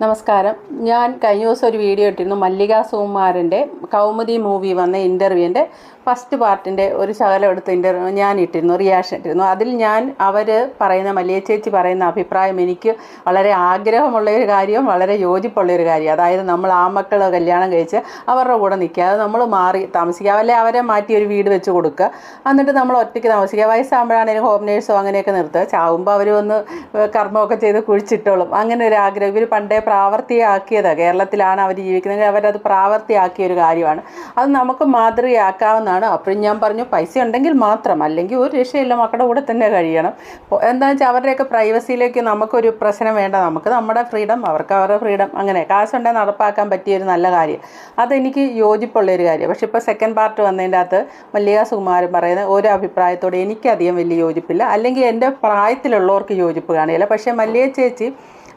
നമസ്കാരം. ഞാൻ കഴിഞ്ഞ ദിവസം ഒരു വീഡിയോ ഇട്ടിരുന്നു. മല്ലിക സുകുമാരന്റെ കൗമുദി മൂവി വന്ന ഇന്റർവ്യൂവിന്റെ ഫസ്റ്റ് പാർട്ടിന്റെ ഒരു ശകലം എടുത്ത് ഞാൻ ഇട്ടിരുന്നു റിയാക്ഷൻ ഇട്ടിരുന്നു. അതിൽ ഞാൻ അവർ പറയുന്ന മല്ലിയ ചേച്ചി പറയുന്ന അഭിപ്രായം എനിക്ക് വളരെ ആഗ്രഹമുള്ള ഒരു കാര്യവും വളരെ യോജിപ്പുള്ള ഒരു കാര്യം അതായത് നമ്മൾ ആ മക്കൾ കല്യാണം കഴിച്ച് അവരുടെ കൂടെ നിൽക്കാതെ നമ്മൾ മാറി താമസിക്കുക. അല്ലെ അവരെ മാറ്റി ഒരു വീട് വെച്ച് കൊടുക്കുക. എന്നിട്ട് നമ്മൾ ഒറ്റയ്ക്ക് താമസിക്കുക. വയസ്സാകുമ്പോഴാണെങ്കിലും ഹോം നേഴ്സോ അങ്ങനെയൊക്കെ നിർത്തുക. ചാവുമ്പോൾ അവർ ഒന്ന് കർമ്മമൊക്കെ ചെയ്ത് കുഴിച്ചിട്ടോളും. അങ്ങനെ ഒരു ആഗ്രഹം. ഇവർ പണ്ടേ പ്രാവർത്തിയാക്കിയതാണ് കേരളത്തിലാണ് അവർ ജീവിക്കുന്നത്. അവരത് പ്രാവർത്തിയാക്കിയ ഒരു കാര്യമാണ്. അത് നമുക്ക് മാതൃകയാക്കാവുന്നതാണ്. അപ്പോഴും ഞാൻ പറഞ്ഞു പൈസ ഉണ്ടെങ്കിൽ മാത്രം. അല്ലെങ്കിൽ ഒരു രക്ഷയില്ല മക്കളുടെ കൂടെ തന്നെ കഴിയണം. എന്താണെന്ന് വെച്ചാൽ അവരുടെയൊക്കെ പ്രൈവസിയിലേക്ക് നമുക്കൊരു പ്രശ്നം വേണ്ട. നമുക്ക് നമ്മുടെ ഫ്രീഡം അവർക്ക് അവരുടെ ഫ്രീഡം അങ്ങനെ കാശുണ്ടെങ്കിൽ നടപ്പാക്കാൻ പറ്റിയ ഒരു നല്ല കാര്യം. അതെനിക്ക് യോജിപ്പുള്ള ഒരു കാര്യം. പക്ഷേ ഇപ്പോൾ സെക്കൻഡ് പാർട്ട് വന്നതിന്റെ അകത്ത് മല്ലിക സുകുമാരൻ പറയുന്ന ഒരു അഭിപ്രായത്തോടെ എനിക്കധികം വലിയ യോജിപ്പില്ല. അല്ലെങ്കിൽ എന്റെ പ്രായത്തിലുള്ളവർക്ക് യോജിപ്പ് കാണില്ല. പക്ഷേ മല്ലിക ചേച്ചി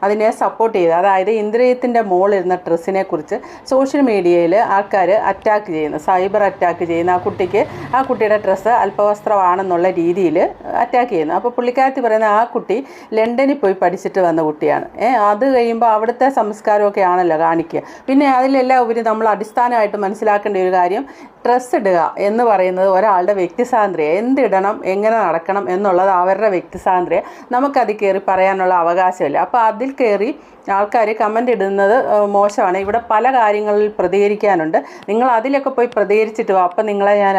അതിനെ സപ്പോർട്ട് ചെയ്ത് അതായത് ഇന്ദ്രിയത്തിന്റെ മുകളിലിരുന്ന ഡ്രസ്സിനെ കുറിച്ച് സോഷ്യൽ മീഡിയയിൽ ആൾക്കാർ അറ്റാക്ക് ചെയ്യുന്നു. സൈബർ അറ്റാക്ക് ചെയ്യുന്ന. ആ കുട്ടിക്ക് ആ കുട്ടിയുടെ ഡ്രസ്സ് അല്പവസ്ത്രമാണെന്നുള്ള രീതിയിൽ അറ്റാക്ക് ചെയ്യുന്നു. അപ്പോൾ പുള്ളിക്കാരത്തി പറയുന്ന ആ കുട്ടി ലണ്ടനിൽ പോയി പഠിച്ചിട്ട് വന്ന കുട്ടിയാണ്. ഏഹ് അത് കഴിയുമ്പോൾ അവിടുത്തെ സംസ്കാരമൊക്കെ ആണല്ലോ കാണിക്കുക. പിന്നെ അതിലെല്ലാം ഉപരി നമ്മൾ അടിസ്ഥാനമായിട്ട് മനസ്സിലാക്കേണ്ട ഒരു കാര്യം ഡ്രസ്സ് ഇടുക എന്ന് പറയുന്നത് ഒരാളുടെ വ്യക്തി സ്വാതന്ത്ര്യം എന്തിടണം എങ്ങനെ നടക്കണം എന്നുള്ളത് അവരുടെ വ്യക്തി സ്വാതന്ത്ര്യം നമുക്കത് കയറി പറയാനുള്ള അവകാശമില്ല. അപ്പോൾ അതിൽ കയറി ആൾക്കാർ കമന്റ് ഇടുന്നത് മോശമാണ്. ഇവിടെ പല കാര്യങ്ങളിൽ പ്രതികരിക്കാനുണ്ട്. നിങ്ങൾ അതിലൊക്കെ പോയി പ്രതികരിച്ചിട്ട് വാ അപ്പം നിങ്ങളെ ഞാൻ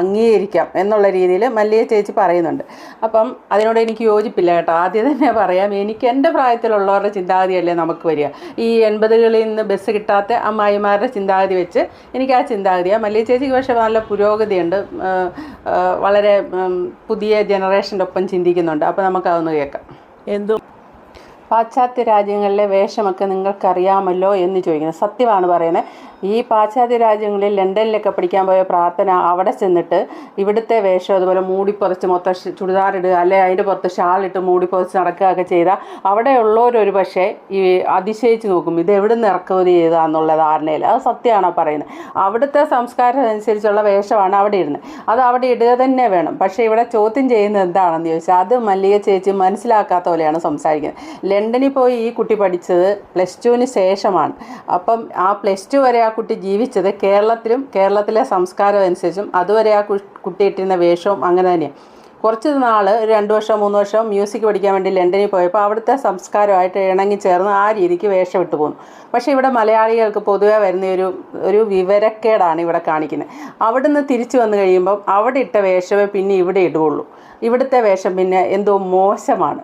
അംഗീകരിക്കാം എന്നുള്ള രീതിയിൽ മല്ലിയ ചേച്ചി പറയുന്നുണ്ട്. അപ്പം അതിനോട് എനിക്ക് യോജിപ്പില്ല കേട്ടോ. ആദ്യം തന്നെ പറയാം എനിക്ക് എന്റെ പ്രായത്തിലുള്ളവരുടെ ചിന്താഗതിയല്ലേ നമുക്ക് വരിക. ഈ എൺപതുകളിൽ നിന്ന് ബസ് കിട്ടാത്ത അമ്മായിമാരുടെ ചിന്താഗതി വെച്ച് എനിക്ക് ആ ചിന്താഗതിയാണ് മല്ലിയ ചേച്ചിക്ക് പക്ഷേ നല്ല പുരോഗതിയുണ്ട്. വളരെ പുതിയ ജനറേഷന്റെ ഒപ്പം ചിന്തിക്കുന്നുണ്ട്. അപ്പോൾ നമുക്കതൊന്ന് കേൾക്കാം. എന്തും പാശ്ചാത്യ രാജ്യങ്ങളിലെ വേഷമൊക്കെ നിങ്ങൾക്കറിയാമല്ലോ എന്ന് ചോദിക്കുന്നത്. സത്യമാണ് പറയുന്നത്. ഈ പാശ്ചാത്യ രാജ്യങ്ങളിൽ ലണ്ടനിലൊക്കെ പഠിക്കാൻ പോയ പ്രാർത്ഥന അവിടെ ചെന്നിട്ട് ഇവിടുത്തെ വേഷം അതുപോലെ മൂടിപ്പുറച്ച് മൊത്തം ഷ് ചുരിദാറിടുക അല്ലെ അതിന്റെ പുറത്ത് ഷാളിട്ട് മൂടിപ്പുറച്ച് നടക്കുകയൊക്കെ ചെയ്താൽ അവിടെ ഉള്ളവരൊരു പക്ഷേ ഈ അതിശയിച്ച് നോക്കും ഇത് എവിടെ നിന്ന് ഇറക്കുമതി ചെയ്താന്നുള്ള ധാരണയിൽ. അത് സത്യമാണോ പറയുന്നത്? അവിടുത്തെ സംസ്കാരം അനുസരിച്ചുള്ള വേഷമാണ് അവിടെ ഇരുന്നത് അത് അവിടെ ഇടുക തന്നെ വേണം. പക്ഷേ ഇവിടെ ചോദ്യം ചെയ്യുന്നത് എന്താണെന്ന് ചോദിച്ചാൽ അത് മല്ലിക ചേച്ചി മനസ്സിലാക്കാത്ത പോലെയാണ് സംസാരിക്കുന്നത്. ലണ്ടനിൽ പോയി ഈ കുട്ടി പഠിച്ചത് പ്ലസ് ടുവിന് ശേഷമാണ്. അപ്പം ആ പ്ലസ് ടു വരെ ആ കുട്ടി ജീവിച്ചത് കേരളത്തിലും കേരളത്തിലെ സംസ്കാരം അനുസരിച്ചും അതുവരെ ആ കുട്ടി ഇട്ടിരുന്ന വേഷവും അങ്ങനെ തന്നെയാണ് കുറച്ച് നാൾ രണ്ട് വർഷം മൂന്ന് വർഷം മ്യൂസിക് പഠിക്കാൻ വേണ്ടി ലണ്ടനിൽ പോയപ്പോൾ അവിടുത്തെ സംസ്കാരമായിട്ട് ഇണങ്ങി ചേർന്ന് ആ രീതിക്ക് വേഷം ഇട്ട് പോകുന്നു പക്ഷേ ഇവിടെ മലയാളികൾക്ക് പൊതുവേ വരുന്ന ഒരു ഒരു വിവരക്കേടാണ് ഇവിടെ കാണിക്കുന്നത്. അവിടുന്ന് തിരിച്ചു വന്നു കഴിയുമ്പം അവിടെ ഇട്ട വേഷമേ പിന്നെ ഇവിടെ ഇടുകയുള്ളൂ. ഇവിടുത്തെ വേഷം പിന്നെ എന്തോ മോശമാണ്.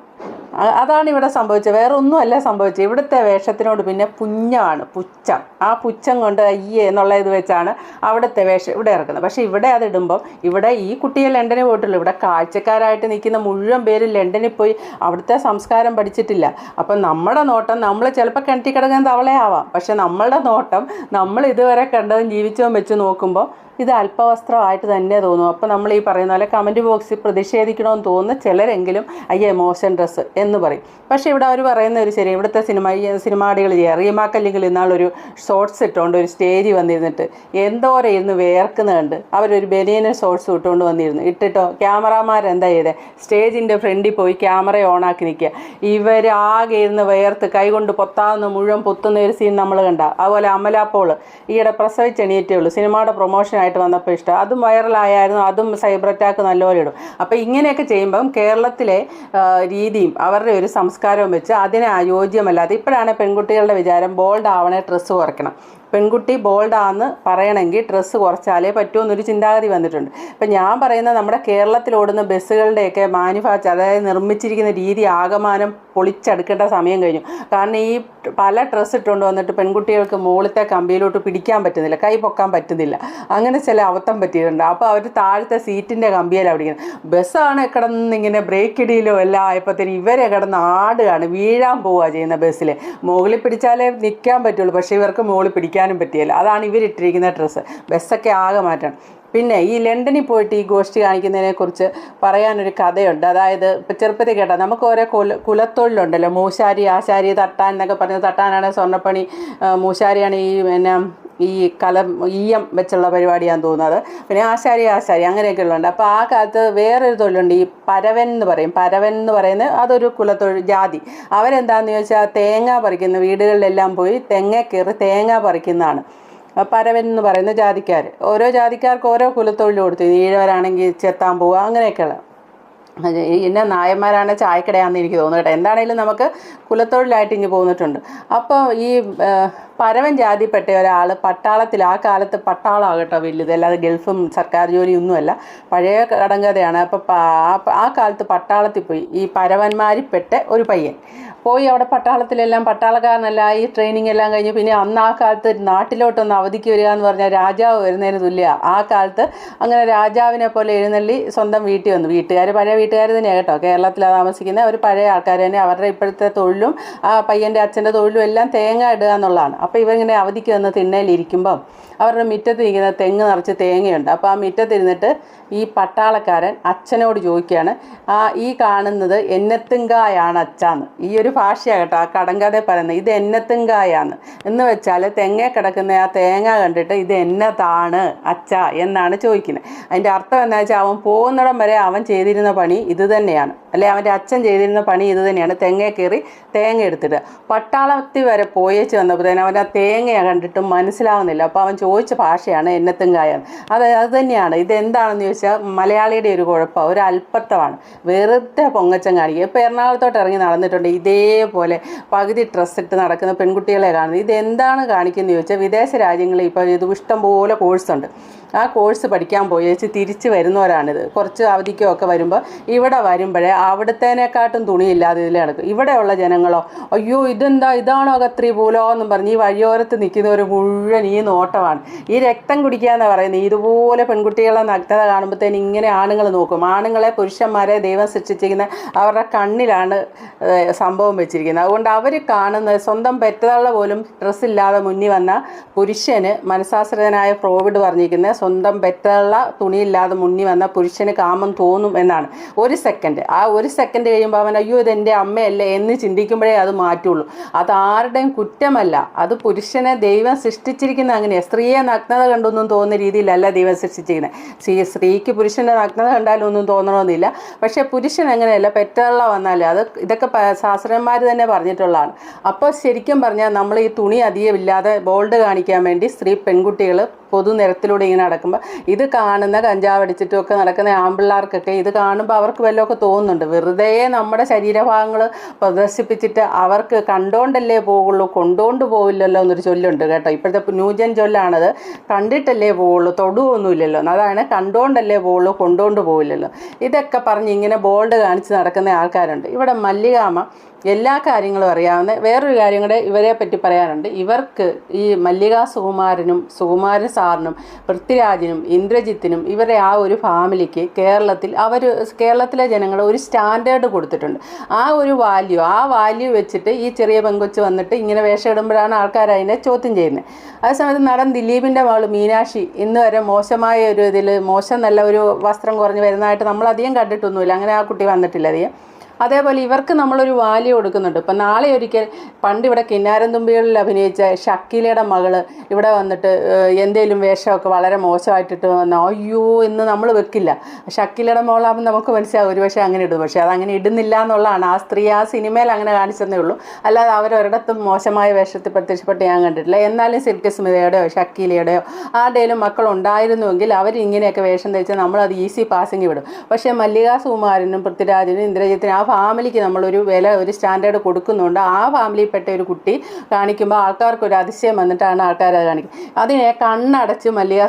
അതാണ് ഇവിടെ സംഭവിച്ചത്. വേറെ ഒന്നുമല്ല സംഭവിച്ചത്. ഇവിടുത്തെ വേഷത്തിനോട് പിന്നെ പുഞ്ഞമാണ് പുച്ഛം. ആ പുച്ഛം കൊണ്ട് അയ്യേ എന്നുള്ള ഇത് വെച്ചാണ് അവിടുത്തെ വേഷം ഇവിടെ ഇറക്കുന്നത്. പക്ഷേ ഇവിടെ അത് ഇടുമ്പോൾ ഇവിടെ ഈ കുട്ടിയെ ലണ്ടനിൽ പോയിട്ടുള്ളൂ. ഇവിടെ കാഴ്ചക്കാരായിട്ട് നിൽക്കുന്ന മുഴുവൻ പേര് ലണ്ടനിൽ പോയി അവിടുത്തെ സംസ്കാരം പഠിച്ചിട്ടില്ല. അപ്പം നമ്മുടെ നോട്ടം നമ്മൾ ചിലപ്പോൾ കിണറ്റി കിടക്കുന്ന തവളയാവാം പക്ഷേ നമ്മളുടെ നോട്ടം നമ്മൾ ഇതുവരെ കണ്ടതും ജീവിച്ചതും വെച്ച് നോക്കുമ്പോൾ ഇത് അല്പവസ്ത്രമായിട്ട് തന്നെ തോന്നും അപ്പോൾ നമ്മൾ ഈ പറയുന്ന പോലെ കമന്റ് ബോക്സിൽ പ്രതിഷേധിക്കണമെന്ന് തോന്നുന്ന ചിലരെങ്കിലും അയ്യേ മോശം ഡ്രസ്സ് എന്ന് പറയും. പക്ഷേ ഇവിടെ അവർ പറയുന്ന ഒരു ശരി ഇവിടുത്തെ സിനിമ സിനിമാടികൾ ചെയ്യുക റീമാക്കല്ലെങ്കിൽ ഇന്നാളൊരു ഷോർട്സ് ഇട്ടുകൊണ്ട് ഒരു സ്റ്റേജ് വന്നിരുന്നിട്ട് എന്തോരം ഇരുന്ന് വേർക്കുന്നുണ്ട്. അവരൊരു ബനിയനെ ഷോർട്സ് ഇട്ടുകൊണ്ട് വന്നിരുന്നു. ഇട്ടിട്ടോ? ക്യാമറമാരെന്താ ചെയ്തേ? സ്റ്റേജിന്റെ ഫ്രണ്ടിൽ പോയി ക്യാമറ ഓണാക്കി നിൽക്കുക ഇവർ ഇവരാകെ ഇരുന്ന് വേർത്ത് കൈകൊണ്ട് പൊത്താവുന്ന മുഴുവൻ പൊത്തുന്ന ഒരു സീൻ നമ്മൾ കണ്ട. അതുപോലെ അമലാപ്പോൾ ഈയിടെ പ്രസവിച്ച് എണീറ്റേ ഉള്ളൂ. സിനിമയുടെ പ്രൊമോഷനായിട്ട് വന്നപ്പോൾ ഇഷ്ടം. അതും വൈറലായായിരുന്നു അതും സൈബർ അറ്റാക്ക് നല്ലപോലെ ഇടും. അപ്പോൾ ഇങ്ങനെയൊക്കെ ചെയ്യുമ്പം കേരളത്തിലെ രീതിയും അവരുടെ ഒരു സംസ്കാരവും വെച്ച് അതിനെ അയോജ്യമല്ലാതെ ഇപ്പോഴാണ് പെൺകുട്ടികളുടെ വിചാരം ബോൾഡ് ആവണേ ഡ്രസ്സ് കുറയ്ക്കണം. പെൺകുട്ടി ബോൾഡാന്ന് പറയണമെങ്കിൽ ഡ്രസ്സ് കുറച്ചാലേ പറ്റുമെന്നൊരു ചിന്താഗതി വന്നിട്ടുണ്ട്. ഇപ്പം ഞാൻ പറയുന്ന നമ്മുടെ കേരളത്തിലോടുന്ന ബസ്സുകളുടെയൊക്കെ മാനുഫാക്ചർ അതായത് നിർമ്മിച്ചിരിക്കുന്ന രീതി ആകമാനം പൊളിച്ചെടുക്കേണ്ട സമയം കഴിഞ്ഞു. കാരണം ഈ പല ഡ്രസ്സ് ഇട്ടുകൊണ്ട് വന്നിട്ട് പെൺകുട്ടികൾക്ക് മുകളിലത്തെ കമ്പിയിലോട്ട് പിടിക്കാൻ പറ്റുന്നില്ല കൈ പൊക്കാൻ പറ്റുന്നില്ല. അങ്ങനെ ചില അവത്തം പറ്റിയിട്ടുണ്ട്. അപ്പോൾ അവർ താഴത്തെ സീറ്റിന്റെ കമ്പിയിലാണ് പിടിക്കുന്നത്. ബസ്സാണ് കിടന്ന് ഇങ്ങനെ ബ്രേക്ക് ഇടിയിലോ എല്ലാം ആയപ്പോഴത്തേന് ഇവരെ കിടന്ന് ആടുകയാണ് വീഴാൻ പോവുക ചെയ്യുന്ന ബസ്സിൽ മുകളിൽ പിടിച്ചാലേ നിൽക്കാൻ പറ്റുള്ളൂ പക്ഷേ ഇവർക്ക് മുകളിൽ പിടിക്കാനും പറ്റിയല്ല. അതാണ് ഇവരിട്ടിരിക്കുന്ന ഡ്രസ്സ്. ബസ്സൊക്കെ ആകെ മാറ്റണം. പിന്നെ ഈ ലണ്ടനിൽ പോയിട്ട് ഈ ഗോഷ്ഠി കാണിക്കുന്നതിനെ കുറിച്ച് പറയാനൊരു കഥയുണ്ട്. അതായത് ഇപ്പം ചെറുപ്പത്തിൽ കേട്ടോ നമുക്ക് ഓരോ കുല കുലത്തൊഴിലുണ്ടല്ലോ. മൂശാരി ആശാരി തട്ടാൻ എന്നൊക്കെ പറഞ്ഞ് തട്ടാനാണ് സ്വർണപ്പണി. മൂശാരിയാണ് ഈ പിന്നെ ഈ കലം ഈയം വെച്ചുള്ള പരിപാടിയാണെന്ന് തോന്നുന്നത്. പിന്നെ ആശാരി ആശാരി അങ്ങനെയൊക്കെ ഉള്ളുണ്ട് അപ്പോൾ ആ കാലത്ത് വേറൊരു തൊഴിലുണ്ട്. ഈ പരവൻ എന്ന് പറയും. പരവൻ എന്ന് പറയുന്നത് അതൊരു കുലത്തൊഴിൽ ജാതി. അവരെന്താണെന്ന് ചോദിച്ചാൽ തേങ്ങ പറിക്കുന്ന വീടുകളിലെല്ലാം പോയി തെങ്ങ കയറി തേങ്ങ പറിക്കുന്നതാണ്. പരവൻ എന്ന് പറയുന്ന ജാതിക്കാർ ഓരോ ജാതിക്കാർക്ക് ഓരോ കുലത്തൊഴിൽ കൊടുത്തു. ഈഴവരാണെങ്കിൽ ചെത്താൻ പോവുക അങ്ങനെയൊക്കെയുള്ള ഇന്നെ നായന്മാരാണ് ചായക്കടയാണെന്ന് എനിക്ക് തോന്നുന്നു കേട്ടോ. എന്താണേലും നമുക്ക് കുലത്തൊഴിലായിട്ട് ഇങ്ങ് പോന്നിട്ടുണ്ട്. അപ്പോൾ ഈ പരവൻ ജാതിപ്പെട്ട ഒരാൾ പട്ടാളത്തിൽ ആ കാലത്ത് പട്ടാളാകട്ടോ കേട്ടോ വലുത് അല്ലാതെ ഗൾഫും സർക്കാർ ജോലിയൊന്നുമല്ല. പഴയ കടങ്കഥയാണ്. അപ്പോൾ ആ കാലത്ത് പട്ടാളത്തിൽ പോയി. ഈ പരവന്മാരിൽപ്പെട്ട ഒരു പയ്യൻ. പോയി അവിടെ പട്ടാളത്തിലെല്ലാം പട്ടാളക്കാരനല്ല ഈ ട്രെയിനിങ് എല്ലാം കഴിഞ്ഞ് പിന്നെ അന്ന് ആ കാലത്ത് നാട്ടിലോട്ടൊന്ന് അവധിക്ക് വരിക എന്ന് പറഞ്ഞാൽ രാജാവ് വരുന്നതിന് തുല്യ. ആ കാലത്ത് അങ്ങനെ രാജാവിനെ പോലെ എഴുന്നള്ളി സ്വന്തം വീട്ടിൽ വന്നു. വീട്ടുകാർ പഴയ വീട്ടുകാർ തന്നെയാണ് കേട്ടോ. കേരളത്തിലാണ് താമസിക്കുന്ന ഒരു പഴയ ആൾക്കാർ തന്നെ. അവരുടെ ഇപ്പോഴത്തെ തൊഴിലും ആ പയ്യന്റെ അച്ഛന്റെ തൊഴിലും എല്ലാം തേങ്ങ ഇടുക എന്നുള്ളതാണ്. അപ്പോൾ ഇവരിങ്ങനെ അവധിക്ക് വന്ന് തിണ്ണയിലിരിക്കുമ്പം അവരുടെ മുറ്റത്ത് ഇരിക്കുന്ന തെങ്ങ് നിറച്ച് തേങ്ങയുണ്ട്. അപ്പോൾ ആ മുറ്റത്തിരുന്നിട്ട് ഈ പട്ടാളക്കാരൻ അച്ഛനോട് ചോദിക്കുകയാണ് ആ ഈ കാണുന്നത് എന്നത്തുങ്കായാണ് അച്ചാന്ന് ഈ ഒരു ഭാഷയാണ് കേട്ടോ ആ കടങ്കഥ പറയുന്നത്. ഇത് എന്നത്തുങ്കായാന്ന് എന്ന് വെച്ചാൽ തെങ്ങ കിടക്കുന്ന ആ തേങ്ങ കണ്ടിട്ട് ഇത് എന്നതാണ് അച്ഛ എന്നാണ് ചോദിക്കുന്നത്. അതിന്റെ അർത്ഥം എന്താ വെച്ചാൽ അവൻ പോകുന്നിടം വരെ അവൻ ചെയ്തിരുന്ന പണി ഇത് തന്നെയാണ്. അല്ലെ അവന്റെ അച്ഛൻ ചെയ്തിരുന്ന പണി ഇത് തന്നെയാണ്. തെങ്ങ കയറി തേങ്ങ എടുത്തിട്ട് പട്ടാളത്തിൽ വരെ പോയേച്ച് വന്നപ്പോഴത്തേനും അവൻ ആ തേങ്ങ കണ്ടിട്ടും മനസ്സിലാവുന്നില്ല. അപ്പോൾ അവൻ ചോദിച്ച ഭാഷയാണ് എന്നത്തുങ്കായെന്ന് അത് അത് തന്നെയാണ്. ഇത് എന്താണെന്ന് ചോദിച്ചാൽ മലയാളിയുടെ ഒരു കുഴപ്പം. ഒരു അല്പത്തമാണ് വെറുതെ പൊങ്ങച്ചം കാണിക്കുക. ഇപ്പോൾ എറണാകുളത്തോട്ട് ഇറങ്ങി നടന്നിട്ടുണ്ട്. ഇതേപോലെ പകുതി ഡ്രസ്സ് ഇട്ട് നടക്കുന്ന പെൺകുട്ടികളെ കാണുന്നത്. ഇതെന്താണ് കാണിക്കുന്നത് ചോദിച്ചാൽ വിദേശ രാജ്യങ്ങളിൽ ഇപ്പോൾ ഇത് ഇഷ്ടംപോലെ കോഴ്സുണ്ട്. ആ കോഴ്സ് പഠിക്കാൻ പോയി വെച്ച് തിരിച്ച് വരുന്നവരാണിത്. കുറച്ച് അവധിക്കോ വരുമ്പോൾ ഇവിടെ വരുമ്പോഴേ അവിടത്തേനെക്കാട്ടും തുണിയില്ലാതെ ഇതിൽ നടക്കും ഇവിടെയുള്ള ജനങ്ങളോ അയ്യോ ഇതെന്താ? ഇതാണോ കത്രി പൂലോ എന്നും പറഞ്ഞ് ഈ വഴിയോരത്ത് നിൽക്കുന്നവർ മുഴുവൻ ഈ നോട്ടമാണ്. ഈ രക്തം കുടിക്കാന്ന് പറയുന്നത് ഇതുപോലെ പെൺകുട്ടികളെ നഗ്നത കാണുമ്പോഴത്തേന് ഇങ്ങനെ ആണുങ്ങൾ നോക്കും. ആണുങ്ങളെ പുരുഷന്മാരെ ദൈവം സൃഷ്ടിച്ചിരിക്കുന്ന അവരുടെ കണ്ണിലാണ് സംഭവം വെച്ചിരിക്കുന്നത്. അതുകൊണ്ട് അവർ കാണുന്ന സ്വന്തം പെറ്റതള്ള പോലും ഡ്രസ്സില്ലാതെ മുന്നിൽ വന്ന പുരുഷന് മനസ്സാശ്രിതനായ പ്രോവിഡ് പറഞ്ഞിരിക്കുന്നത് സ്വന്തം പെറ്റുള്ള തുണിയില്ലാതെ മുന്നിൽ വന്ന പുരുഷന് കാമം തോന്നും എന്നാണ്. ഒരു സെക്കൻഡ് ആ ഒരു സെക്കൻഡ് കഴിയുമ്പോൾ അവൻ അയ്യോ ഇത് എന്റെ അമ്മയല്ലേ? എന്ന് ചിന്തിക്കുമ്പോഴേ അത് മാറ്റുള്ളൂ. അത് ആരുടെയും കുറ്റമല്ല. അത് പുരുഷനെ ദൈവം സൃഷ്ടിച്ചിരിക്കുന്ന അങ്ങനെയാണ് സ്ത്രീയെ നഗ്നത കണ്ടൊന്നും തോന്നുന്ന രീതിയിലല്ല ദൈവം സൃഷ്ടിച്ചിരിക്കുന്നത്. സ്ത്രീ സ്ത്രീക്ക് പുരുഷന്റെ നഗ്നത കണ്ടാലും ഒന്നും തോന്നണമെന്നില്ല. പക്ഷേ പുരുഷൻ അങ്ങനെയല്ല. പെറ്റുള്ള വന്നാൽ അത് ഇതൊക്കെ ശാസ്ത്രന്മാർ തന്നെ പറഞ്ഞിട്ടുള്ളതാണ്. അപ്പോൾ ശരിക്കും പറഞ്ഞാൽ നമ്മൾ ഈ തുണി അധികം ഇല്ലാതെ ബോൾഡ് കാണിക്കാൻ വേണ്ടി സ്ത്രീ പെൺകുട്ടികൾ പൊതുനിരത്തിലൂടെ ഇങ്ങനെ നടക്കുമ്പോൾ ഇത് കാണുന്ന കഞ്ചാവ് അടിച്ചിട്ടുമൊക്കെ നടക്കുന്ന ആമ്പിള്ളാർക്കൊക്കെ ഇത് കാണുമ്പോൾ അവർക്ക് വല്ലതൊക്കെ തോന്നുന്നുണ്ട്. വെറുതെ നമ്മുടെ ശരീരഭാഗങ്ങൾ പ്രദർശിപ്പിച്ചിട്ട് അവർക്ക് കണ്ടോണ്ടല്ലേ പോകുള്ളൂ കൊണ്ടോണ്ട് പോവില്ലല്ലോ എന്നൊരു ചൊല്ലുണ്ട് കേട്ടോ. ഇപ്പോഴത്തെ ന്യൂജൻ ചൊല്ലാണത് കണ്ടിട്ടല്ലേ പോവുള്ളൂ തൊടുവൊന്നുമില്ലല്ലോ. അതാണ് കണ്ടോണ്ടല്ലേ പോവുള്ളൂ കൊണ്ടോണ്ട് പോവില്ലല്ലോ. ഇതൊക്കെ പറഞ്ഞ് ഇങ്ങനെ ബോൾഡ് കാണിച്ച് നടക്കുന്ന ആൾക്കാരുണ്ട്. ഇവിടെ മല്ലികാമ എല്ലാ കാര്യങ്ങളും അറിയാവുന്ന വേറൊരു കാര്യം കൂടെ ഇവരെ പറ്റി പറയാനുണ്ട്. ഇവർക്ക് ഈ മല്ലിക സുകുമാരനും സുകുമാരൻ സാറിനും പൃഥ്വിരാജിനും ഇന്ദ്രജിത്തിനും ഇവരെ ആ ഒരു ഫാമിലിക്ക് കേരളത്തിൽ അവർ കേരളത്തിലെ ജനങ്ങൾ ഒരു സ്റ്റാൻഡേർഡ് കൊടുത്തിട്ടുണ്ട്. ആ ഒരു വാല്യൂ ആ വാല്യൂ വെച്ചിട്ട് ഈ ചെറിയ പെങ്കൊച്ച് വന്നിട്ട് ഇങ്ങനെ വേഷം ഇടുമ്പോഴാണ് ആൾക്കാർ അതിനെ ചോദ്യം ചെയ്യുന്നത്. അതേസമയത്ത് നടൻ ദിലീപിന്റെ മകൾ മീനാക്ഷി ഇന്ന് വരെ മോശമായ ഒരു ഇതിൽ മോശം നല്ല ഒരു വസ്ത്രം കുറഞ്ഞ് വരുന്നതായിട്ട് നമ്മൾ അധികം കണ്ടിട്ടൊന്നുമില്ല. അങ്ങനെ ആ കുട്ടി വന്നിട്ടില്ല അധികം. അതേപോലെ ഇവർക്ക് നമ്മളൊരു വാല്യൂ കൊടുക്കുന്നുണ്ട്. ഇപ്പം നാളെ ഒരിക്കൽ പണ്ട് ഇവിടെ കിന്നാരം തുമ്പികളിൽ അഭിനയിച്ച ഷക്കീലയുടെ മകൾ ഇവിടെ വന്നിട്ട് എന്തെങ്കിലും വേഷമൊക്കെ വളരെ മോശമായിട്ടിട്ട് വന്ന അയ്യോ എന്ന് നമ്മൾ വെക്കില്ല. ഷക്കീലയുടെ മോളാകുമ്പോൾ നമുക്ക് മനസ്സിലാവും ഒരു പക്ഷേ അങ്ങനെ ഇടും. പക്ഷേ അതങ്ങനെ ഇടുന്നില്ല എന്നുള്ളതാണ്. ആ സ്ത്രീ ആ സിനിമയിൽ അങ്ങനെ കാണിച്ചെന്നേ ഉള്ളൂ. അല്ലാതെ അവരൊരിടത്തും മോശമായ വേഷത്തിൽ പ്രത്യക്ഷപ്പെട്ട് ഞാൻ കണ്ടിട്ടില്ല. എന്നാലും സിൽക്ക് സ്മിതയുടെയോ ഷക്കീലയുടെയോ ആരുടെയും മക്കൾ ഉണ്ടായിരുന്നുവെങ്കിൽ അവർ ഇങ്ങനെയൊക്കെ വേഷം ധരിച്ചാൽ നമ്മളത് ഈസി പാസിങ് വിടും. പക്ഷേ മല്ലിക സുകുമാരനും പൃഥ്വിരാജിനും ഇന്ദ്രജിത്തിനും ആ ഫാമിലിക്ക് നമ്മളൊരു വില ഒരു സ്റ്റാൻഡേർഡ് കൊടുക്കുന്നുണ്ട്. ആ ഫാമിലിയിൽപ്പെട്ട ഒരു കുട്ടി കാണിക്കുമ്പോൾ ആൾക്കാർക്ക് ഒരു അതിശയം വന്നിട്ടാണ് ആൾക്കാർ അത് കാണിക്കുന്നത്. അതിനെ കണ്ണടച്ച് മല്ലിക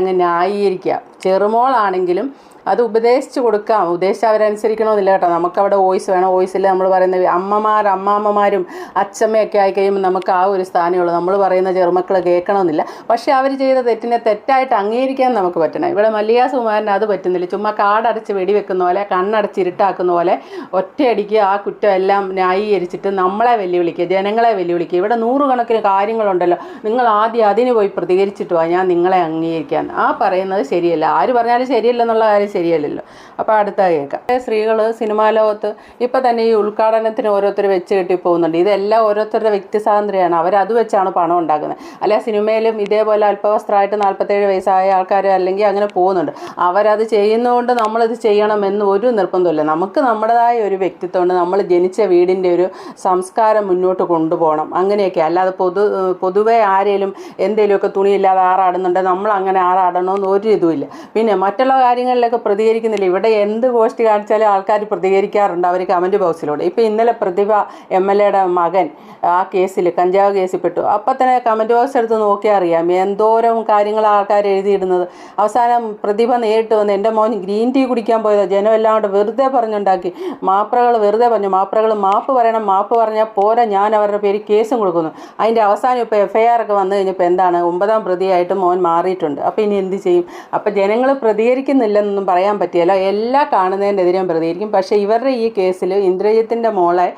അങ്ങ് ന്യായീകരിക്കുക. ചെറുമോളാണെങ്കിലും അത് ഉപദേശിച്ചു കൊടുക്കാം. ഉപദേശിച്ച് അവരനുസരിക്കണമെന്നില്ല കേട്ടോ. നമുക്കവിടെ വോയിസ് വേണം. വോയിസിൽ നമ്മൾ പറയുന്ന അമ്മമാർ അമ്മാമ്മമാരും അച്ഛമ്മയൊക്കെ ആയി കഴിയുമ്പോൾ നമുക്ക് ആ ഒരു സ്ഥാനമേ ഉള്ളൂ. നമ്മൾ പറയുന്ന ചെറുമക്കൾ കേൾക്കണമെന്നില്ല. പക്ഷേ അവർ ചെയ്ത തെറ്റിനെ തെറ്റായിട്ട് അംഗീകരിക്കാൻ നമുക്ക് പറ്റണം. ഇവിടെ മല്ലിക സുമാരന് അത് പറ്റുന്നില്ല. ചുമ്മാ കാടടച്ച് വെടിവെക്കുന്ന പോലെ കണ്ണടച്ച് ഇരുട്ടാക്കുന്ന പോലെ ഒറ്റയടിക്ക് ആ കുറ്റം എല്ലാം ന്യായീകരിച്ചിട്ട് നമ്മളെ വെല്ലുവിളിക്കുക ജനങ്ങളെ വെല്ലുവിളിക്കുക. ഇവിടെ നൂറുകണക്കിന് കാര്യങ്ങളുണ്ടല്ലോ. നിങ്ങൾ ആദ്യം അതിന് പോയി പ്രതികരിച്ചിട്ട് വാ. ഞാൻ നിങ്ങളെ അംഗീകരിക്കാൻ. ആ പറയുന്നത് ശരിയല്ല. ആര് പറഞ്ഞാലും ശരിയല്ലെന്നുള്ള കാര്യം ശരിയല്ലല്ലോ. അപ്പോൾ അടുത്ത കേൾക്കാം. സ്ത്രീകൾ സിനിമാ ലോകത്ത് ഇപ്പം തന്നെ ഈ ഉദ്ഘാടനത്തിന് ഓരോരുത്തർ വെച്ച് കെട്ടി പോകുന്നുണ്ട് ഇതെല്ലാം ഓരോരുത്തരുടെ വ്യക്തി സ്വാതന്ത്ര്യമാണ് അവരത് വെച്ചാണ് പണം ഉണ്ടാക്കുന്നത്. അല്ലെ സിനിമയിലും ഇതേപോലെ അല്പവസ്ത്രമായിട്ട് നാൽപ്പത്തേഴ് വയസ്സായ ആൾക്കാർ അല്ലെങ്കിൽ അങ്ങനെ പോകുന്നുണ്ട്. അവരത് ചെയ്യുന്നതുകൊണ്ട് നമ്മളിത് ചെയ്യണമെന്ന് ഒരു നിർബന്ധമില്ല നമുക്ക് നമ്മുടേതായ ഒരു വ്യക്തിത്വമുണ്ട്. നമ്മൾ ജനിച്ച വീടിന്റെ ഒരു സംസ്കാരം മുന്നോട്ട് കൊണ്ടുപോകണം. അങ്ങനെയൊക്കെ. അല്ലാതെ പൊതു പൊതുവെ ആരേലും എന്തെങ്കിലുമൊക്കെ തുണിയില്ലാതെ ആറാടുന്നുണ്ട്. നമ്മൾ അങ്ങനെ ആറാടണമെന്ന് ഒരു ഇതുമില്ല. പിന്നെ മറ്റുള്ള കാര്യങ്ങളിലൊക്കെ പ്രതികരിക്കുന്നില്ല. ഇവിടെ എന്ത് പോസ്റ്റ് കാണിച്ചാലും ആൾക്കാർ പ്രതികരിക്കാറുണ്ട് അവർ കമന്റ് ബോക്സിലൂടെ. ഇപ്പോൾ ഇന്നലെ പ്രതിഭ എം എൽ എയുടെ മകൻ ആ കേസിൽ കഞ്ചാവ് കേസിൽ പെട്ടു അപ്പം തന്നെ കമന്റ് ബോക്സ് എടുത്ത് നോക്കിയാൽ അറിയാം എന്തോരം കാര്യങ്ങൾ ആൾക്കാർ എഴുതിയിടുന്നത്. അവസാനം പ്രതിഭ നേരിട്ട് വന്ന് എന്റെ മോൻ ഗ്രീൻ ടീ കുടിക്കാൻ പോയത്. ജനം എല്ലാം കൂടെ വെറുതെ പറഞ്ഞുണ്ടാക്കി. മാപ്രകൾ വെറുതെ പറഞ്ഞു. മാപ്രകൾ മാപ്പ് പറയണം. മാപ്പ് പറഞ്ഞാൽ പോരാ. ഞാൻ അവരുടെ പേര് കേസും കൊടുക്കുന്നു. അതിന്റെ അവസാനം ഇപ്പോൾ എഫ് ഐ ആർ ഒക്കെ വന്നു കഴിഞ്ഞപ്പോൾ എന്താണ്? ഒമ്പതാം പ്രതിയായിട്ട് മോൻ മാറിയിട്ടുണ്ട്. അപ്പോൾ ഇനി എന്ത് ചെയ്യും? അപ്പോൾ ജനങ്ങൾ പ്രതികരിക്കുന്നില്ലെന്നൊന്നും പറയാൻ പറ്റിയല്ല. എല്ലാ കാണുന്നതിനെതിരെയും പ്രതികരിക്കും. പക്ഷേ ഇവരുടെ ഈ കേസിൽ ഇന്ദ്രജിത്തിന്റെ മോളെ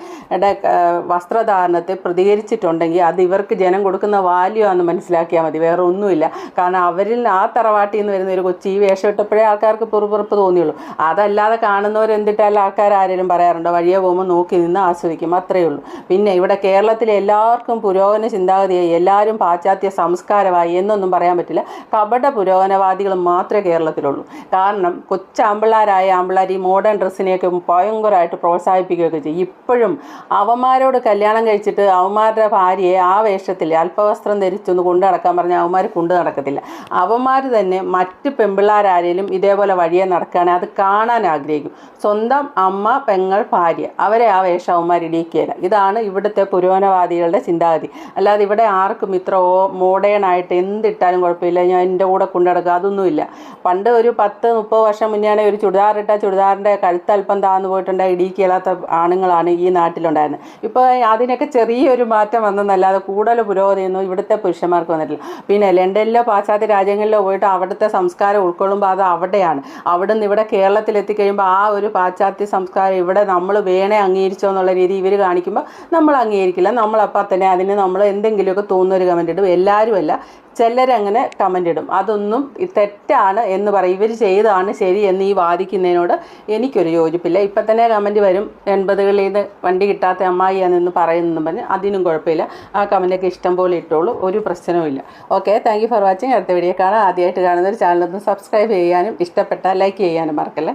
വസ്ത്രധാരണത്തെ പ്രതികരിച്ചിട്ടുണ്ടെങ്കിൽ അത് ഇവർക്ക് ജനം കൊടുക്കുന്ന വാല്യൂ ആണെന്ന് മനസ്സിലാക്കിയാൽ മതി. വേറെ ഒന്നുമില്ല. കാരണം അവരിൽ ആ തറവാട്ടിൽ നിന്ന് വരുന്ന ഒരു കൊച്ചി വേഷം ഇട്ടപ്പോഴേ ആൾക്കാർക്ക് പുറപ്പുറപ്പ് തോന്നിയുള്ളൂ. അതല്ലാതെ കാണുന്നവർ എന്തിട്ടാലും ആൾക്കാർ ആരെങ്കിലും പറയാറുണ്ടോ? വഴിയെ പോകുമ്പോൾ നോക്കി നിന്ന് ആസ്വദിക്കും. അത്രയേ ഉള്ളൂ. പിന്നെ ഇവിടെ കേരളത്തിലെ എല്ലാവർക്കും പുരോഗമന ചിന്താഗതിയായി എല്ലാവരും പാശ്ചാത്യ സംസ്കാരമായി എന്നൊന്നും പറയാൻ പറ്റില്ല. കപട പുരോഗമനവാദികൾ മാത്രമേ കേരളത്തിലുള്ളൂ. കാരണം കൊച്ചാമ്പിള്ളാരായ ആമ്പിള്ളാർ ഈ മോഡേൺ ഡ്രസ്സിനെയൊക്കെ ഭയങ്കരമായിട്ട് പ്രോത്സാഹിപ്പിക്കുകയൊക്കെ ചെയ്യും. ഇപ്പോഴും അവന്മാരോട് കല്യാണം കഴിച്ചിട്ട് അവന്മാരുടെ ഭാര്യയെ ആ വേഷത്തിൽ അല്പവസ്ത്രം ധരിച്ചൊന്ന് കൊണ്ടു നടക്കാൻ പറഞ്ഞാൽ അവന്മാർ കൊണ്ടു നടക്കത്തില്ല. അവന്മാർ തന്നെ മറ്റ് പെമ്പിള്ളാരാരേലും ഇതേപോലെ വഴിയെ നടക്കുകയാണെങ്കിൽ അത് കാണാൻ ആഗ്രഹിക്കും. സ്വന്തം അമ്മ പെങ്ങൾ ഭാര്യ അവരെ ആ വേഷം അവന്മാർ ഇതാണ് ഇവിടുത്തെ പുരോഗമനവാദികളുടെ ചിന്താഗതി. അല്ലാതെ ഇവിടെ ആർക്കും ഇത്ര മോഡേൺ ആയിട്ട് എന്തിട്ടാലും കുഴപ്പമില്ല. ഞാൻ എന്റെ കൂടെ കൊണ്ടു നടക്കുക അതൊന്നുമില്ല. പണ്ട് ഒരു പത്ത് മുപ്പത് വർഷം മുന്നെയാണ് ഒരു ചുടിദാറിട്ട ചുടിദാറിന്റെ കഴുത്ത് അല്പം താഴ്ന്നു പോയിട്ടുണ്ട്. ഇടിക്കില്ലാത്ത ആണുങ്ങളാണ് ഈ നാട്ടിലുണ്ടായിരുന്നത് ഇപ്പോൾ അതിനൊക്കെ ചെറിയൊരു മാറ്റം വന്നെന്നല്ലാതെ കൂടുതൽ പുരോഗതിയൊന്നും. ഇവിടുത്തെ പുരുഷന്മാർക്ക് വന്നിട്ടില്ല. പിന്നെ ലണ്ടനിലോ പാശ്ചാത്യ രാജ്യങ്ങളിലോ പോയിട്ട് അവിടുത്തെ സംസ്കാരം ഉൾക്കൊള്ളുമ്പോൾ അത് അവിടെയാണ്. അവിടെ നിന്ന് ഇവിടെ കേരളത്തിൽ എത്തിക്കഴിയുമ്പോൾ ആ ഒരു പാശ്ചാത്യ സംസ്കാരം ഇവിടെ നമ്മൾ വേണേ അംഗീകരിച്ചോ എന്നുള്ള രീതി ഇവർ കാണിക്കുമ്പോൾ നമ്മൾ അംഗീകരിക്കില്ല. നമ്മളപ്പം തന്നെ അതിന് നമ്മൾ എന്തെങ്കിലുമൊക്കെ തോന്നുന്ന ഒരു കമന്റ് ഇടും. എല്ലാവരുമല്ല ചിലരങ്ങനെ കമന്റ് ഇടും. അതൊന്നും തെറ്റാണ് എന്ന് പറയും. ഇവർ ചെയ്താണ് ശരി എന്ന് ഈ വാദിക്കുന്നതിനോട് എനിക്കൊരു യോജിപ്പില്ല. ഇപ്പം തന്നെ കമന്റ് വരും. എൺപതുകളിൽ നിന്ന് വണ്ടി കിട്ടാത്ത അമ്മായിയാണെന്ന് പറയുന്നെന്നും പറഞ്ഞ് അതിനും കുഴപ്പമില്ല. ആ കമന്റൊക്കെ ഇഷ്ടം പോലെ ഇട്ടോളൂ. ഒരു പ്രശ്നവുമില്ല ഓക്കെ താങ്ക് ഫോർ വാച്ചിങ് അടുത്ത വീഡിയോ കാണാം. ആദ്യമായിട്ട് കാണുന്ന ഒരു ചാനലൊന്ന് സബ്സ്ക്രൈബ് ചെയ്യാനും ഇഷ്ടപ്പെട്ടാൽ ലൈക്ക് ചെയ്യാനും മറക്കല്ലേ?